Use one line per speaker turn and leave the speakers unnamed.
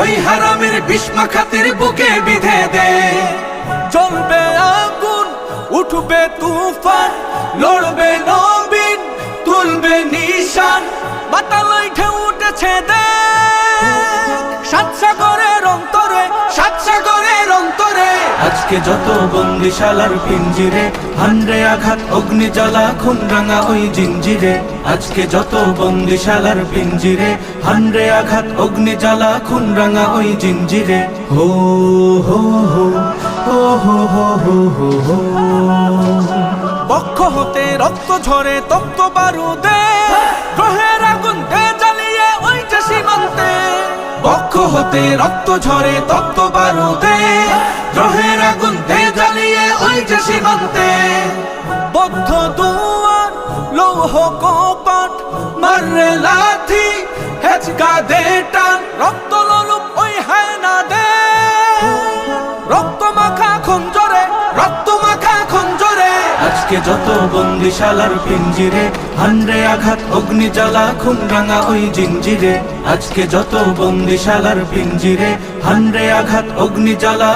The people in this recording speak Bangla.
ওই হারামের বিষ্মা খাতের বুকে বিধে দে। চলবে আগুন, উঠবে তুফান, লড়বে নবীন, তুলবে নিশান বাতালয় ঢেউ উঠেছে দে। সাত সাগরের অন্তরে, সাত অন্তরে
আজকে যত বন্দিশালার পিঞ্জিরে হান্ডে আঘাত অগ্নি জ্বালা খুমরাঙা ওই জিঞ্জিরে। আজকে যত বন্দিশালার পিঞ্জিরে হান্ডে আঘাত অগ্নি জ্বালা খুমরাঙা ওই জিঞ্জিরে। হো হো হো হো হো হো হো হো হো।
বক্ষ হতে রক্ত ঝরে তপ্ত বারুদে। হতে রক্ত ঝরে তপ্ত বারুদে, গ্রহের আগুন দে জ্বালিয়ে ওই যে সীমান্তে। বদ্ধ দুয়ার, লৌহ কপাট মারে লাথি, হেচকা দে
আজকে যত বন্দিশালার পিঞ্জিরে হানরে আঘাত অগ্নি জ্বালা খুন রাঙা ওই জিঞ্জিরে। আজকে যত বন্দিশালার পিঞ্জিরে হানরে আঘাত অগ্নি জ্বালা